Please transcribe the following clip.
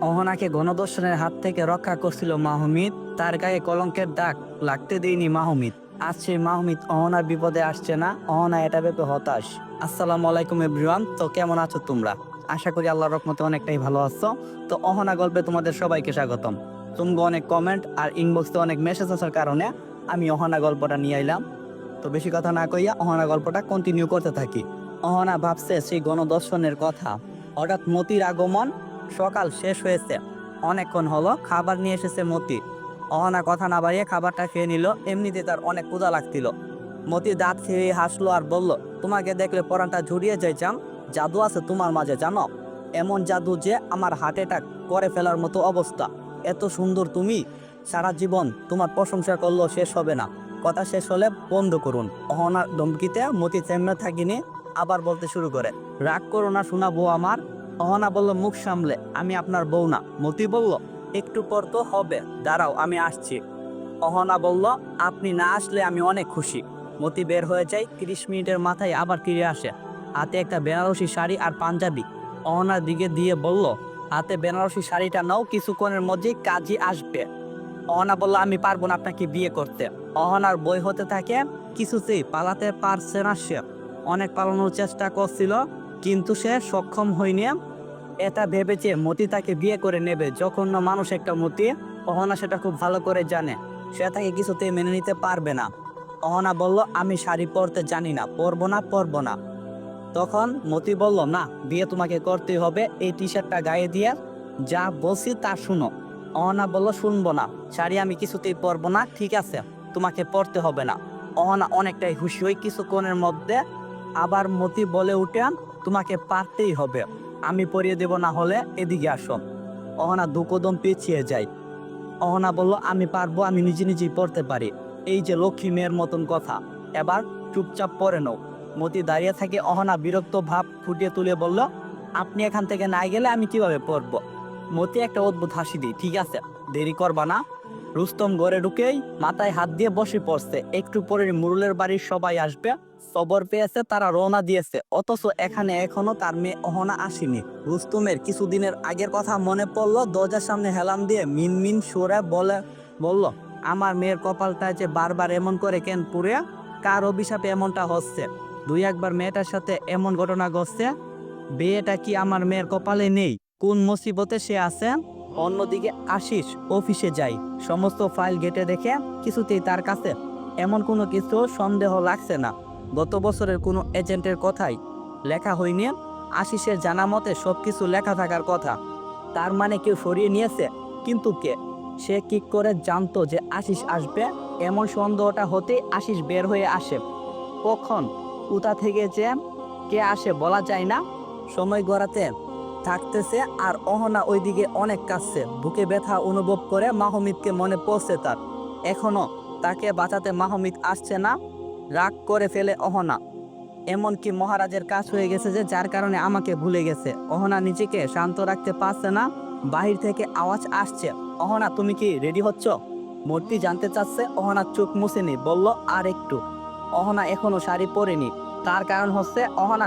অহনাকে গণদর্শনের হাত থেকে রক্ষা করছিল মাহমিদ। তার গায়ে কলঙ্কের দাগ লাগতে দেয়নি মাহমিদ। আজ সেই মাহমিদ অহনার বিপদে আসছে না, অহনা এটা ভেবে হতাশ। আসসালামু আলাইকুম এভরিওয়ান তো কেমন আছো তোমরা? আশা করি আল্লাহর রকমতে অনেকটাই ভালো আছো। তো অহনা গল্পে তোমাদের সবাইকে স্বাগতম। তোমরা অনেক কমেন্ট আর ইনবক্সে অনেক মেসেজ আসার কারণে আমি অহনা গল্পটা নিয়ে আইলাম। তো বেশি কথা না কইয়া অহনা গল্পটা কন্টিনিউ করতে থাকি। অহনা ভাবছে সেই গণদর্শনের কথা। হঠাৎ মতির আগমন সকাল শেষ হয়েছে। অনেকক্ষণ হলো, খাবার নিয়ে এসেছে মতি। অহনা কথা না বাড়িয়ে খাবারটা খেয়ে নিল এমনিতে তার অনেক ক্ষুধা লাগছিল। মতি দাঁত খেয়ে হাসলো আর বলল, তোমাকে দেখলে পরানটা ঝুরিয়ে যায় চাম জাদু আছে তোমার মাঝে, জানো? এমন জাদু যে আমার অ্যাটাক করে ফেলার মতো অবস্থা। এত সুন্দর তুমি। সারা জীবন তোমার প্রশংসা করলেও শেষ হবে না। কথা শেষ হলে বন্ধ করুন। অহনার ধমকিতে মতি থেমে থাকিনি, আবার বলতে শুরু করে, রাগ করো না শোনা বউ আমার। অহনা বলল, মুখ সামলে, আমি আপনার বউ না। মতি বলল, একটু পর তো হবে, দাঁড়াও, আমি আসছি। অহনা বলল, আপনি না আসলে আমি অনেক খুশি। মতি বের হয়ে যায়, তিরিশ মিনিটের মাথায় আবার ফিরে আসে। হাতে একটা বেনারসি শাড়ি আর পাঞ্জাবি। অহনার দিকে দিয়ে বলল, হাতে বেনারসি শাড়িটা নাও, কিছুক্ষণের মধ্যেই কাজই আসবে। অহনা বলল, আমি পারব না আপনাকে বিয়ে করতে। অহনার বই হতে থাকে, কিছুতেই পালাতে পারছে না সে। অনেক পালানোর চেষ্টা করছিল কিন্তু সে সক্ষম হয়নি। এটা ভেবেছে মতি তাকে বিয়ে করে নেবে। যখন না মানুষ একটা মতি, অহনা সেটা খুব ভালো করে জানে। সে তাকে কিছুতেই মেনে নিতে পারবে না। অহনা বলল, আমি শাড়ি পরতে জানি না, পরবো না পরবো না। তখন মতি বলল, না, বিয়ে তোমাকে করতে হবে, এই টি শার্টটা গায়ে দিয়ে যা বলছি তা শুনো। অহনা বলল, শুনব না, শাড়ি আমি কিছুতেই পরবো না, ঠিক আছে, তোমাকে পরতে হবে না। অহনা অনেকটাই খুশি হই কিছুক্ষণের মধ্যে আবার মতি বলে উঠেন তোমাকে পারতেই হবে। আমি পরিয়ে দেব না হলে এদিকে আসো। অহনা দুকদম পিছিয়ে যায়। অহনা বলল, আমি পারব, আমি নিজে নিজেই পড়তে পারি। এই যে লক্ষ্মী মেয়ের মতন কথা। এবার চুপচাপ পরে নাও। মতি দাঁড়িয়ে থাকে, অহনা বিরক্ত ভাব ফুটিয়ে তুলে বলল, আপনি এখান থেকে না গেলে আমি কীভাবে পড়ব? মতি একটা অদ্ভুত হাসি দিই, ঠিক আছে, দেরি করবা না। রুস্তম ঘরে ঢুকেই মাথায় হাত দিয়ে বসে পড়ছে। একটু পরে মুরুলের বাড়ির সবাই আসবে। খবর পেয়েছে, তারা রওনা দিয়েছে। অথচ এখানে এখনও তার মেয়ে অহনা আসেনি। রুস্তমের কিছুদিনের আগের কথা মনে পড়ল, দরজার সামনে হেলাম দিয়ে মিন মিন সুরে বলে, বলল, আমার মেয়ের কপালটা যে বারবার এমন করে কেন পুরে কার অভিশাপে এমনটা হচ্ছে? দুই একবার মেয়েটার সাথে এমন ঘটনা ঘটছে? বিয়েটা কি আমার মেয়ের কপালে নেই? কোন মুসিবতে সে আছে? অন্যদিকে আশিস অফিসে যাই। সমস্ত ফাইল গেটে দেখে কিছুতেই তার কাছে এমন কোনো কিছু সন্দেহ লাগছে না। গত বছরের কোনো এজেন্টের কথাই লেখা হয়নি। আশিসের জানা মতে সব কিছু লেখা থাকার কথা। তার মানে কেউ সরিয়ে নিয়েছে। কিন্তু কে? সে কি করে জানতো যে আশিস আসবে? এমন সন্দেহটা হতেই আশিস বের হয়ে আসে। কখন? কোথা থেকে যে? কে আসে বলা যায় না। সময় গড়াতে থাকতেছে আর অহনা ওইদিকে অনেক কাছে বুকে ব্যথা অনুভব করে মাহমিদকে মনে পড়ছে তার। এখনও তাকে বাঁচাতে মাহমিদ আসছে না, রাগ করে ফেলে অহনা। এমনকি মহারাজের কাজ হয়ে গেছে যে যার কারণে আমাকে ভুলে গেছে। অহনা নিজেকে শান্ত রাখতে পারছে না, বাহির থেকে আওয়াজ আসছে। অহনা, তুমি কি রেডি হচ্ছ? মূর্তি জানতে চাচ্ছে, অহনা চোখ মুছেনি, বলল, আর একটু। অহনা এখনও শাড়ি পরেনি। তার কারণ হচ্ছে অহনা